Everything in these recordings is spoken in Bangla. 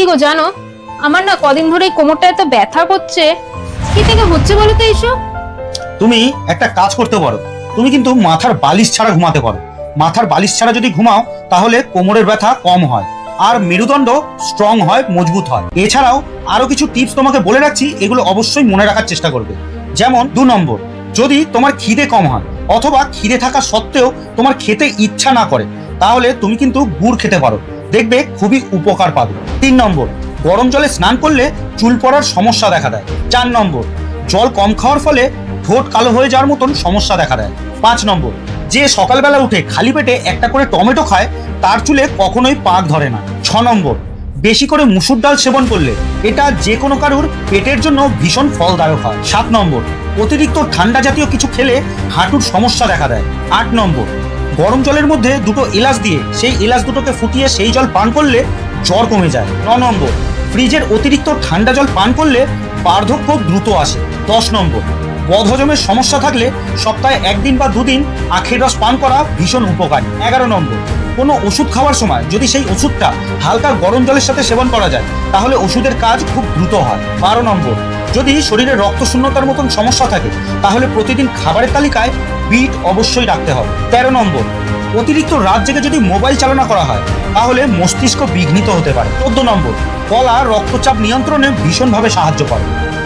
কি গো জানো? আমার না কদিন ধরে কোমরটা এত ব্যথা করছে। কি থেকে হচ্ছে বলো তো এইসব তুমি একটা কাজ করতে পারো। তুমি কিন্তু মাথার বালিশ ছাড়া ঘুমাতে পারো। মাথার বালিশ ছাড়া যদি ঘুমাও, তাহলে কোমরের ব্যথা কম হয়। আর মেরুদণ্ড স্ট্রং হয়, মজবুত হয়। এছাড়াও আরও কিছু টিপস তোমাকে বলে রাখছি, এগুলো অবশ্যই মনে রাখার চেষ্টা করবে। যেমন দু নম্বর, যদি তোমার খিদে কম হয়, অথবা খিদে থাকা সত্ত্বেও তোমার খেতে ইচ্ছা না করে, তাহলে তুমি কিন্তু গুড় খেতে পারো। দেখবে খুবই উপকার পাবে। তিন নম্বর, গরম জলে স্নান করলে চুল পড়ার সমস্যা দেখা দেয়। চার নম্বর, জল কম খাওয়ার ফলে ঠোঁট কালো হয়ে যাওয়ার মতন সমস্যা দেখা দেয়। পাঁচ নম্বর, যে সকালবেলা উঠে খালি পেটে একটা করে টমেটো খায়, তার চুলে কখনোই পাক ধরে না। ছ নম্বর, বেশি করে মুসুর ডাল সেবন করলে এটা যে কোনো কারুর পেটের জন্য ভীষণ ফলদায়ক হয়। সাত নম্বর, অতিরিক্ত ঠান্ডা জাতীয় কিছু খেলে হাঁটুর সমস্যা দেখা দেয়। আট নম্বর গরম জলের মধ্যে দুটো এলাচ দিয়ে, সেই এলাচ দুটোকে ফুটিয়ে সেই জল পান করলে জ্বর কমে যায়। ন নম্বর, ফ্রিজের অতিরিক্ত ঠান্ডা জল পান করলে বার্ধক্য দ্রুত আসে। দশ নম্বর, বদহজমের সমস্যা থাকলে সপ্তাহে একদিন বা দুদিন আখের রস পান করা ভীষণ উপকারী। এগারো নম্বর, কোনো ওষুধ খাওয়ার সময় যদি সেই ওষুধটা হালকা গরম জলের সাথে সেবন করা যায়, তাহলে ওষুধের কাজ খুব দ্রুত হয়। বারো নম্বর যদি শরীরে রক্ত শূন্যতার মতন সমস্যা থাকে, তাহলে প্রতিদিন খাবারের তালিকায় বিট অবশ্যই রাখতে হবে। তেরো নম্বর, অতিরিক্ত রাত জেগে যদি মোবাইল চালনা করা হয়, তাহলে মস্তিষ্ক বিঘ্নিত হতে পারে। চোদ্দ নম্বর কলা রক্তচাপ নিয়ন্ত্রণে ভীষণভাবে সাহায্য করে।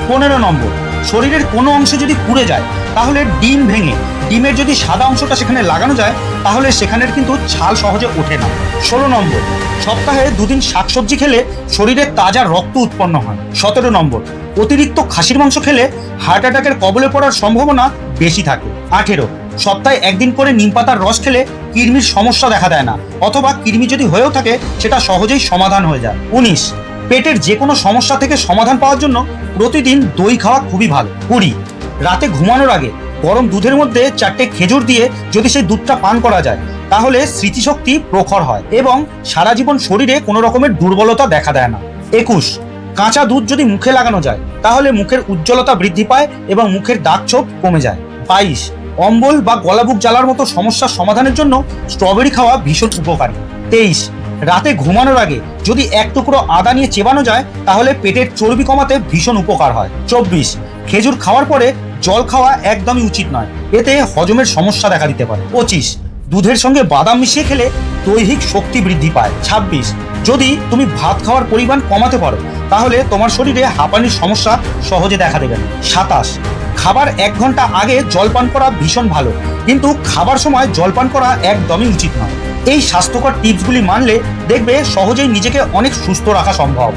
পনেরো নম্বর শরীরের কোনো অংশে যদি পুড়ে যায়, তাহলে ডিম ভেঙে, ডিমের যদি সাদা অংশটা সেখানে লাগানো যায়, তাহলে সেখানের কিন্তু ছাল সহজে ওঠে না। ষোলো নম্বর, সপ্তাহে দুদিন শাকসবজি খেলে শরীরে তাজা রক্ত উৎপন্ন হয়। সতেরো নম্বর, অতিরিক্ত খাসির মাংস খেলে হার্ট অ্যাটাকের কবলে পড়ার সম্ভাবনা বেশি থাকে। আঠেরো, সপ্তাহে একদিন করে নিম পাতার রস খেলে কৃমির সমস্যা দেখা দেয় না, অথবা কৃমি যদি হয়েও থাকে, সেটা সহজেই সমাধান হয়ে যায়। উনিশ পেটের যে কোনো সমস্যা থেকে সমাধান পাওয়ার জন্য প্রতিদিন দই খাওয়া খুবই ভালো। কুড়ি রাতে ঘুমানোর আগে গরম দুধের মধ্যে চারটে খেজুর দিয়ে যদি সেই দুধটা পান করা যায়, তাহলে স্মৃতিশক্তি প্রখর হয় এবং সারা জীবন শরীরে কোনো রকমের দুর্বলতা দেখা দেয় না। একুশ। কাঁচা দুধ যদি মুখে লাগানো যায়, তাহলে মুখের উজ্জ্বলতা বৃদ্ধি পায় এবং মুখের দাগ ছোপ কমে যায়। বাইশ। অম্বল বা গলাবুক জ্বালার মতো সমস্যার সমাধানের জন্য স্ট্রবেরি খাওয়া ভীষণ উপকারী। তেইশ। রাতে ঘুমানোর আগে যদি এক টুকরো আদা নিয়ে চেবানো যায়, তাহলে পেটের চর্বি কমাতে ভীষণ উপকার হয়। চব্বিশ, খেজুর খাওয়ার পরে জল খাওয়া একদমই উচিত নয়। এতে হজমের সমস্যা দেখা দিতে পারে। পঁচিশ, দুধের সঙ্গে বাদাম মিশিয়ে খেলে দৈহিক শক্তি বৃদ্ধি পায়। ছাব্বিশ, যদি তুমি ভাত খাওয়ার পরিমাণ কমাতে পারো, তাহলে তোমার শরীরে হাঁপানির সমস্যা সহজে দেখা দেবে না। সাতাশ, খাবার এক ঘণ্টা আগে জলপান করা ভীষণ ভালো। কিন্তু খাবার সময় জলপান করা একদমই উচিত নয়। এই স্বাস্থ্যকর টিপসগুলি মানলে দেখবে সহজেই নিজেকে অনেক সুস্থ রাখা সম্ভব।